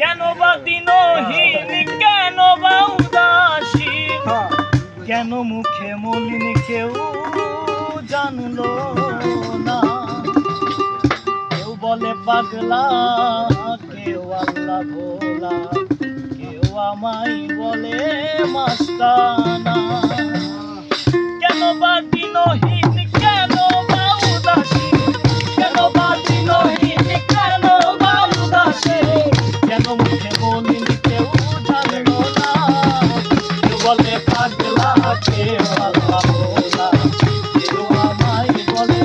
কেন বা দিনহীন কেন বা উদাসী। কেন মুখে মলিন কেউ জানলো না? কেউ বলে পাগলা কেউ আল্লাহ ভোলা কেউ আমায় বলে মাস্তানা। কেন বা দিনহীন মলিন কেউ জানলো না বলে পাগলা কেউ আল্লাহ ভোলা কেউ আমায় বলে